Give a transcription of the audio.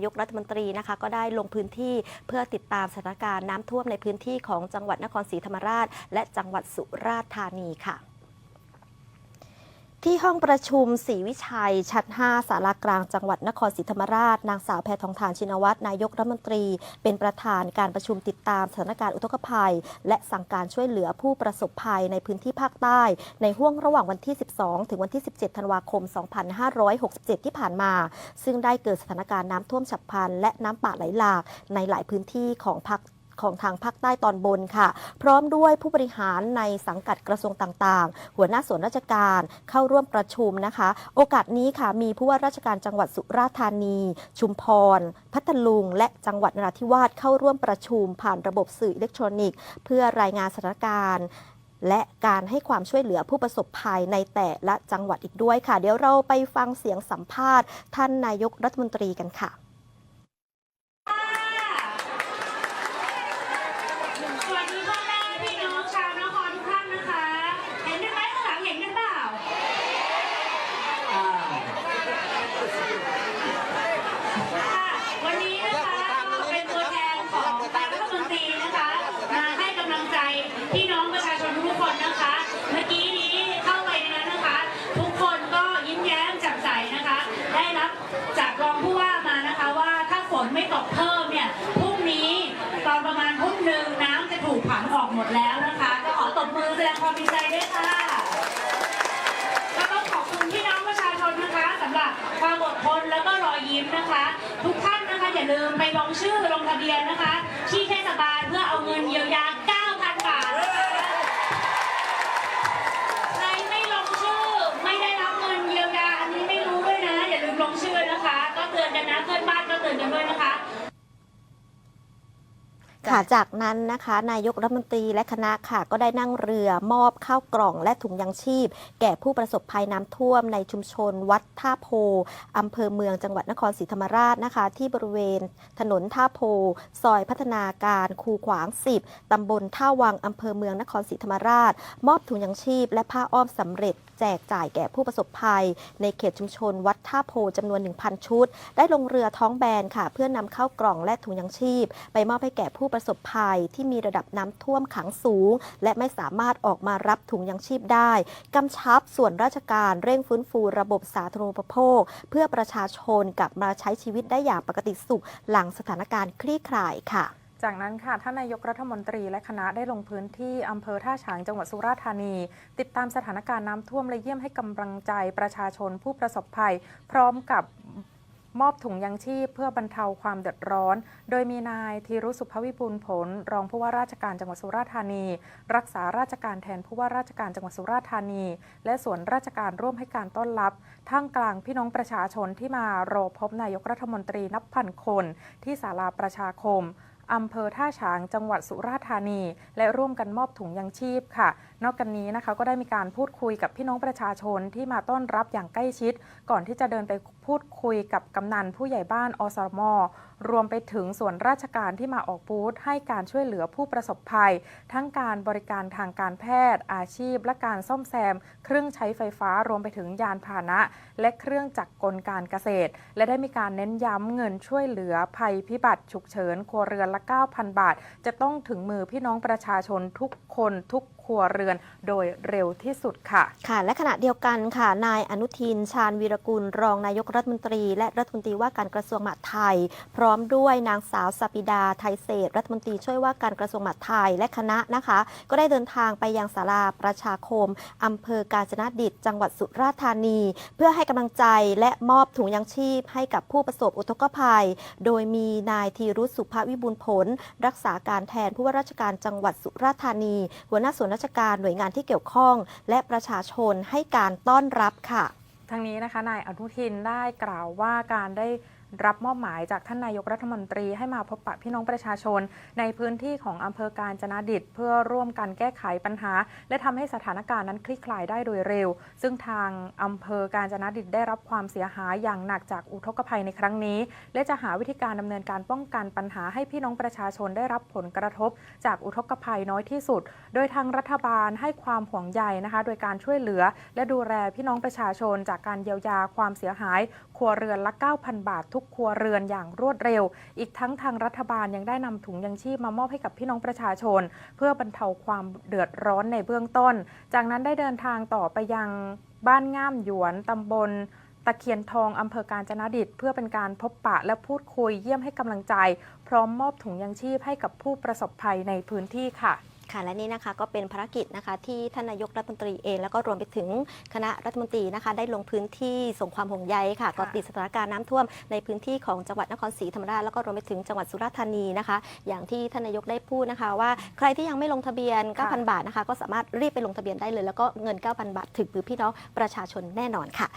ายกรัฐมนตรีนะคะก็ได้ลงพื้นที่เพื่อติดตามสถานการณ์น้ำท่วมในพื้นที่ของจังหวัดนครศรีธรรมราช และจังหวัดสุราษฎร์ธานีค่ะ ที่ห้องประชุมศรีวิชัย ชั้น5สารากลางจังหวัดนครศรีธรรมราช นางสาวแพทองทานชินวัตรนายกรัฐมนตรี เป็นประธานการประชุมติดตามสถานการณ์อุทกภัย และสั่งการช่วยเหลือผู้ประสบภัยในพื้นที่ภาคใต้ ในห่วงระหว่างวันที่ 12 ถึงวันที่ 17 ธันวาคม 2567 ที่ผ่านมา ซึ่งได้เกิดสถานการณ์น้ำท่วมฉับพลัน และน้ำป่าไหลหลากในหลายพื้นที่ของภาค ของทางภาคใต้ตอนบนค่ะ พร้อมด้วยผู้บริหารในสังกัดกระทรวงต่างๆ หัวหน้าส่วนราชการเข้าร่วมประชุมนะคะ โอกาสนี้ค่ะมีผู้ว่าราชการจังหวัดสุราษฎร์ธานี ชุมพร พัทลุง และจังหวัดนราธิวาสเข้าร่วมประชุมผ่านระบบสื่ออิเล็กทรอนิกส์ เพื่อรายงานสถานการณ์และการให้ความช่วยเหลือผู้ประสบภัยในแต่ละจังหวัดอีกด้วยค่ะ เดี๋ยวเราไปฟังเสียงสัมภาษณ์ ท่านนายกรัฐมนตรีกันค่ะ สวัสดีพ่อแม่พี่น้องชาวนครทุกท่านนะคะ เห็นกันไหมข้างหลังเห็นกันเปล่าค่ะวันนี้นะคะก็เป็นตัวแทนของนายรัฐมนตรีนะคะ มาให้กำลังใจพี่น้องประชาชนทุกคนนะคะ เมื่อกี้นี้เข้าไปในนั้นนะคะ ทุกคนก็ยิ้มแย้มแจ่มใสนะคะ ได้รับจากรองผู้ว่ามานะคะว่าถ้าฝนไม่ตกเพิ่มเนี่ยพรุ่งนี้ตอนประมาณทุ่มหนึ่งน้ำจะถูกผันออกหมด แล้วนะคะก็ขอตบมือแสดงความดีใจด้วยค่ะก็ต้องขอบคุณพี่น้องประชาชนนะคะสำหรับความอดทนแล้วก็รอยยิ้มนะคะ ทุกท่านนะคะอย่าลืมไปลงชื่อลงทะเบียนนะคะ ที่เทศบาลเพื่อเอาเงินเยียวยา 9,000 บาทนะคะใครไม่ลงชื่อไม่ได้รับเงินเยียวยาอันนี้ไม่รู้ด้วยนะ อย่าลืมลงชื่อนะคะ ก็เตือนกันนะเพื่อนบ้านก็เตือนกันด้วยนะคะ ค่ะจากนั้นนะคะ นายกรัฐมนตรีและคณะค่ะ ก็ได้นั่งเรือมอบข้าวกล่องและถุงยังชีพ แก่ผู้ประสบภัยน้ำท่วมในชุมชน วัดท่าโพอำเภอเมืองจังหวัดนครศรีธรรมราชนะคะ ที่บริเวณถนนท่าโพ ซอยพัฒนาการคูขวาง 10ตำบลท่าวังอำเภอเมืองนครศรีธรรมราช มอบถุงยังชีพ และผ้าอ้อมสำเร็จ แจกจ่ายแก่ผู้ประสบภัย ในเขตชุมชนวัดท่าโพจำนวน 1,000 ชุด ได้ลงเรือท้องแบนค่ะ เพื่อนำเข้ากล่องและถุงยังชีพ ไปมอบให้แก่ผู้ประสบภัยที่มีระดับน้ำท่วมขังสูง และไม่สามารถออกมารับถุงยังชีพได้กำชับส่วนราชการเร่งฟื้นฟูระบบสาธารณูปโภค เพื่อประชาชนกลับมาใช้ชีวิตได้อย่างปกติสุข หลังสถานการณ์คลี่คลายค่ะ จากนั้นค่ะท่านนายกรัฐมนตรีและคณะได้ลงพื้นที่อำเภอท่าฉางจังหวัดสุราษฎร์ธานี ติดตามสถานการณ์น้ำท่วมและเยี่ยมให้กำลังใจประชาชนผู้ประสบภัย พร้อมกับมอบถุงยังชีพเพื่อบรรเทาความเดือดร้อน โดยมีนายธีรุสุภวิบูลผล รองผู้ว่าราชการจังหวัดสุราษฎร์ธานี รักษาราชการแทนผู้ว่าราชการจังหวัดสุราษฎร์ธานี และส่วนราชการร่วมให้การต้อนรับ ท่ามกลางพี่น้องประชาชนที่มารอพบนายกรัฐมนตรีนับพันคน ที่ศาลาประชาคม อำเภอท่าฉางจังหวัดสุราษฎร์ธานี และร่วมกันมอบถุงยังชีพค่ะ นอกจากนี้นะคะก็ได้มีการพูดคุยกับพี่น้องประชาชนที่มาต้อนรับอย่างใกล้ชิด ก่อนที่จะเดินไปพูดคุยกับกำนันผู้ใหญ่บ้านอสมรวมไปถึงส่วนราชการที่มาออกบูธให้การช่วยเหลือผู้ประสบภัย ทั้งการบริการทางการแพทย์ อาชีพ และการซ่อมแซม เครื่องใช้ไฟฟ้ารวมไปถึงยานพาหนะ และเครื่องจักรกลการเกษตร และได้มีการเน้นย้ำเงินช่วยเหลือภัยพิบัติฉุกเฉินครัวเรือนละ 9,000 บาท จะต้องถึงมือพี่น้องประชาชนทุกคนทุก รัวเรือนโดยเร็วที่สุดค่ะ ค่ะ และขณะเดียวกันค่ะ นายอนุทิน ชาญวีรกุล รองนายกรัฐมนตรี และรัฐมนตรีว่าการกระทรวงมหาดไทย พร้อมด้วยนางสาวสปิดาไทยเศษรัฐมนตรีช่วยว่าการกระทรวงมหาดไทยและคณะนะคะ ก็ได้เดินทางไปยังศาลาประชาคมอำเภอกาญจนดิตจังหวัดสุราษฎร์ธานี เพื่อให้กำลังใจและมอบถุงยังชีพให้กับผู้ประสบอุทกภัย โดยมีนายธีรุสุภวิบูลผล รักษาการแทนผู้ว่าราชการจังหวัดสุราษฎร์ธานี หัวหน้าส่วนราชการหน่วยงานที่เกี่ยวข้อง และประชาชนให้การต้อนรับค่ะ ทั้งนี้นะคะนายอนุทินได้กล่าวว่าการได้ รับมอบหมายจากท่านนายกรัฐมนตรีให้มาพบปะพี่น้องประชาชน ในพื้นที่ของอำเภอการจนาดิตเพื่อร่วมกันแก้ไขปัญหา และทำให้สถานการณ์นั้นคลี่คลายได้โดยเร็ว ซึ่งทางอำเภอการจนาดิตได้รับความเสียหายอย่างหนักจากอุทกภัยในครั้งนี้ และจะหาวิธีการดำเนินการป้องกันปัญหาให้พี่น้องประชาชนได้รับผลกระทบ จากอุทกภัยน้อยที่สุด โดยทางรัฐบาลให้ความห่วงใยนะคะ โดยการช่วยเหลือ และดูแลพี่น้องประชาชน จากการเยียวยาความเสียหาย ครัวเรือนละ 9,000 บาททุกทุกครัวเรือนอย่างรวดเร็ว อีกทั้งทางรัฐบาลยังได้นำถุงยังชีพมามอบให้กับพี่น้องประชาชน เพื่อบรรเทาความเดือดร้อนในเบื้องต้น จากนั้นได้เดินทางต่อไปยังบ้านง่ามหยวนตำบลตะเคียนทองอำเภอการจนดิตเพื่อเป็นการพบปะและพูดคุยเยี่ยมให้กำลังใจ พร้อมมอบถุงยังชีพให้กับผู้ประสบภัยในพื้นที่ค่ะ ค่ะและนี่นะคะก็เป็นภารกิจนะคะที่ท่านนายกรัฐมนตรีเอง แล้วก็รวมไปถึงคณะรัฐมนตรีนะคะ ได้ลงพื้นที่ส่งความห่วงใยค่ะก็ติดสถานการณ์น้ำท่วมในพื้นที่ของจังหวัดนครศรีธรรมราชแล้วก็รวมไปถึงจังหวัดสุราษฎร์ธานีนะคะ อย่างที่ท่านนายกได้พูดนะคะ ว่าใครที่ยังไม่ลงทะเบียนค่ะ9,000 บาทนะคะ ก็สามารถรีบไปลงทะเบียนได้เลย แล้วก็เงิน 9,000 บาทถึงมือพี่น้องประชาชนแน่นอนค่ะ